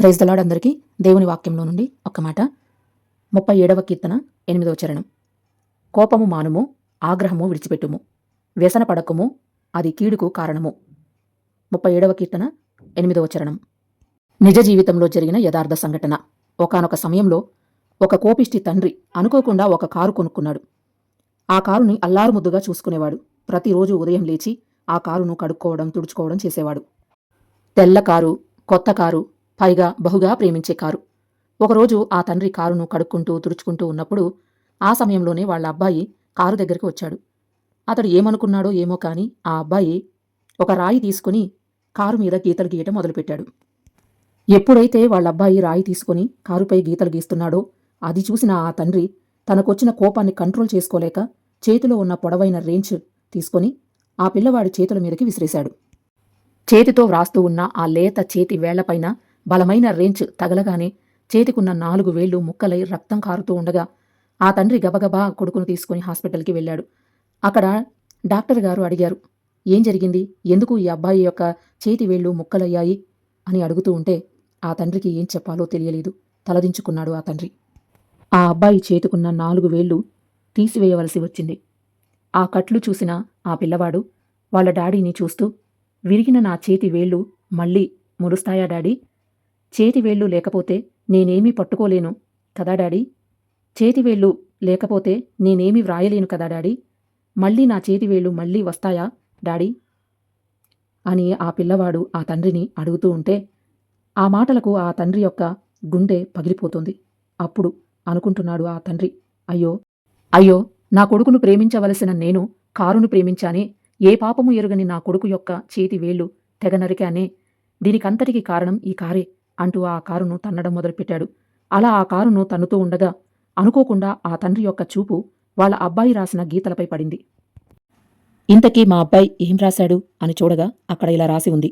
Praise the Lord అందరికీ దేవుని వాక్యంలో నుండి ఒక్క మాట. ముప్పై ఏడవ కీర్తన ఎనిమిదవ చరణం. కోపము మానుము ఆగ్రహము విడిచిపెట్టుము. వ్యసన పడకము అది కీడుకు కారణము. ముప్పై ఏడవ కీర్తన ఎనిమిదవ చరణం. నిజ జీవితంలో జరిగిన యథార్థ సంఘటన. ఒకానొక సమయంలో ఒక కోపిష్టి తండ్రి అనుకోకుండా ఒక కారు కొనుక్కున్నాడు. ఆ కారుని అల్లారుముద్దుగా చూసుకునేవాడు. ప్రతిరోజు ఉదయం లేచి ఆ కారును కడుక్కోవడం తుడుచుకోవడం చేసేవాడు. తెల్ల కారు కొత్త కారు పైగా బహుగా ప్రేమించే కారు. ఒకరోజు ఆ తండ్రి కారును కడుక్కుంటూ తుడుచుకుంటూ ఉన్నప్పుడు ఆ సమయంలోనే వాళ్ళ అబ్బాయి కారు దగ్గరికి వచ్చాడు. అతడు ఏమనుకున్నాడో ఏమో కాని ఆ అబ్బాయి ఒక రాయి తీసుకుని కారు మీద గీతలు గీయటం మొదలుపెట్టాడు. ఎప్పుడైతే వాళ్ళ అబ్బాయి రాయి తీసుకుని కారుపై గీతలు గీస్తున్నాడో అది చూసిన ఆ తండ్రి తనకొచ్చిన కోపాన్ని కంట్రోల్ చేసుకోలేక చేతిలో ఉన్న పొడవైన రేంజ్ తీసుకొని ఆ పిల్లవాడి చేతుల మీదకి విసిరేశాడు. చేతితో వ్రాస్తూ ఉన్న ఆ లేత చేతి వేళ్ళపైన బలమైన రేంచ్ తగలగానే చేతికున్న నాలుగు వేళ్ళు ముక్కలై రక్తం కారుతూ ఉండగా ఆ తండ్రి గబగబా కొడుకును తీసుకుని హాస్పిటల్కి వెళ్ళాడు. అక్కడ డాక్టర్ గారు అడిగారు ఏం జరిగింది? ఎందుకు ఈ అబ్బాయి యొక్క చేతి వేళ్ళు ముక్కలయ్యాయి? అని అడుగుతూ ఉంటే ఆ తండ్రికి ఏం చెప్పాలో తెలియలేదు. తలదించుకున్నాడు ఆ తండ్రి. ఆ అబ్బాయి చేతుకున్న నాలుగు వేళ్ళు తీసివేయవలసి వచ్చింది. ఆ కట్లు చూసిన ఆ పిల్లవాడు వాళ్ళ డాడీని చూస్తూ విరిగిన నా చేతి వేళ్ళు మళ్ళీ మురుస్తాయా డాడీ? చేతివేళ్ళు లేకపోతే నేనేమీ పట్టుకోలేను కదా డాడీ? చేతివేళ్ళు లేకపోతే నేనేమీ వ్రాయలేను కదా డాడీ? మళ్ళీ నా చేతివేళ్ళు మళ్ళీ వస్తాయా డాడీ? అని ఆ పిల్లవాడు ఆ తండ్రిని అడుగుతూ ఉంటే ఆ మాటలకు ఆ తండ్రి యొక్క గుండె పగిలిపోతుంది. అప్పుడు అనుకుంటున్నాడు ఆ తండ్రి అయ్యో అయ్యో నా కొడుకును ప్రేమించవలసిన నేను కారును ప్రేమించానే ఏ పాపము ఎరుగని నా కొడుకు యొక్క చేతి వేళ్ళు తెగ నరికానే దీనికంతటికి కారణం ఈ కారే. అంటూ ఆ కారును తన్నడం మొదలుపెట్టాడు. అలా ఆ కారును తన్నుతూ ఉండగా అనుకోకుండా ఆ తండ్రి యొక్క చూపు వాళ్ళ అబ్బాయి రాసిన గీతలపై పడింది. ఇంతకీ మా అబ్బాయి ఏం రాశాడు? అని చూడగా అక్కడ ఇలా రాసి ఉంది.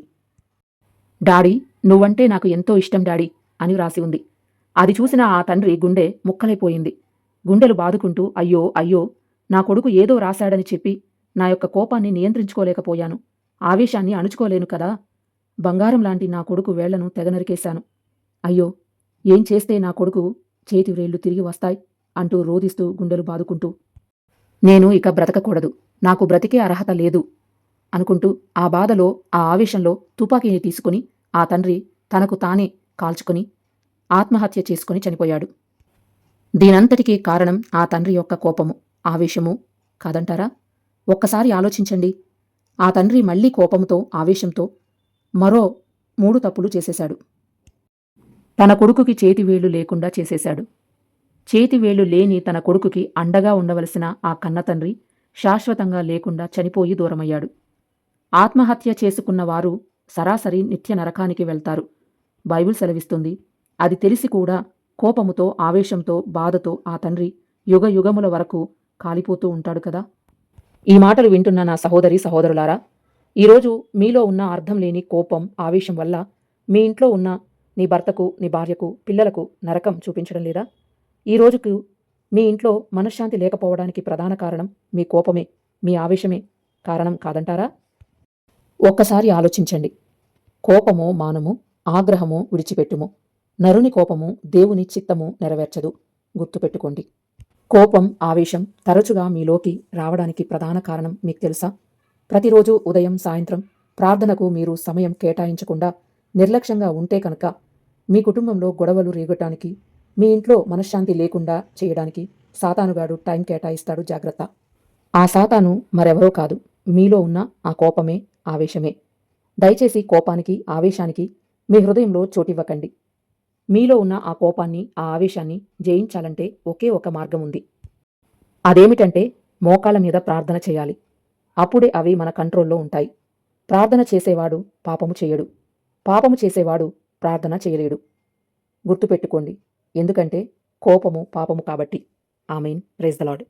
డాడీ నువ్వంటే నాకు ఎంతో ఇష్టం డాడీ అని రాసి ఉంది. అది చూసిన ఆ తండ్రి గుండె ముక్కలైపోయింది. గుండెలు బాదుకుంటూ అయ్యో అయ్యో నా కొడుకు ఏదో రాశాడని చెప్పి నా యొక్క కోపాన్ని నియంత్రించుకోలేకపోయాను. ఆవేశాన్ని అణుచుకోలేను కదా బంగారం లాంటి నా కొడుకు వేళ్ళను తెగనరికేశాను. అయ్యో ఏం చేస్తే నా కొడుకు చేతి వ్రేళ్ళు తిరిగి వస్తాయి? అంటూ రోదిస్తూ గుండెలు బాదుకుంటూ. నేను ఇక బ్రతకకూడదు. నాకు బ్రతికే అర్హత లేదు అనుకుంటూ ఆ బాధలో ఆ ఆవేశంలో తుపాకీని తీసుకుని ఆ తండ్రి తనకు తానే కాల్చుకుని ఆత్మహత్య చేసుకుని చనిపోయాడు. దీనంతటికీ కారణం ఆ తండ్రి యొక్క కోపము ఆవేశము కాదంటారా? ఒక్కసారి ఆలోచించండి. ఆ తండ్రి మళ్ళీ కోపంతో ఆవేశంతో మరో మూడు తప్పులు చేసేశాడు. తన కొడుకుకి చేతివేళ్ళు లేకుండా చేసేశాడు. చేతివేళ్ళు లేని తన కొడుకుకి అండగా ఉండవలసిన ఆ కన్నతండ్రి శాశ్వతంగా లేకుండా చనిపోయి దూరమయ్యాడు. ఆత్మహత్య చేసుకున్న వారు సరాసరి నిత్య నరకానికి వెళ్తారు. బైబిల్ సెలవిస్తుంది అది తెలిసి కూడా కోపముతో ఆవేశంతో బాధతో ఆ తండ్రి యుగ యుగముల వరకు కాలిపోతూ ఉంటాడు కదా? ఈ మాటలు వింటున్న నా సహోదరి సహోదరులారా ఈరోజు మీలో ఉన్న అర్థం లేని కోపం ఆవేశం వల్ల మీ ఇంట్లో ఉన్న నీ భర్తకు నీ భార్యకు పిల్లలకు నరకం చూపించడం లేదా? ఈ రోజుకు మీ ఇంట్లో మనశ్శాంతి లేకపోవడానికి ప్రధాన కారణం మీ కోపమే మీ ఆవేశమే కారణం కాదంటారా? ఒక్కసారి ఆలోచించండి. కోపము మానము ఆగ్రహము విడిచిపెట్టుము నరుని కోపము దేవుని చిత్తము నెరవేర్చదు. గుర్తుపెట్టుకోండి. కోపం ఆవేశం తరచుగా మీలోకి రావడానికి ప్రధాన కారణం మీకు తెలుసా? ప్రతిరోజు ఉదయం సాయంత్రం ప్రార్థనకు మీరు సమయం కేటాయించకుండా నిర్లక్ష్యంగా ఉంటే కనుక మీ కుటుంబంలో గొడవలు రేగటానికి మీ ఇంట్లో మనశ్శాంతి లేకుండా చేయడానికి సాతానుగాడు టైం కేటాయిస్తాడు జాగ్రత్త. ఆ సాతాను మరెవరో కాదు మీలో ఉన్న ఆ కోపమే ఆవేశమే. దయచేసి కోపానికి ఆవేశానికి మీ హృదయంలో చోటివ్వకండి. మీలో ఉన్న ఆ కోపాన్ని ఆ ఆవేశాన్ని జయించాలంటే ఒకే ఒక మార్గం ఉంది అదేమిటంటే మోకాళ్ళ మీద ప్రార్థన చేయాలి. అప్పుడే అవి మన కంట్రోల్లో ఉంటాయి. ప్రార్థన చేసేవాడు పాపము చేయడు. పాపము చేసేవాడు ప్రార్థన చేయలేడు. గుర్తుపెట్టుకోండి. ఎందుకంటే కోపము పాపము కాబట్టి. ఆమెన్. Praise the lord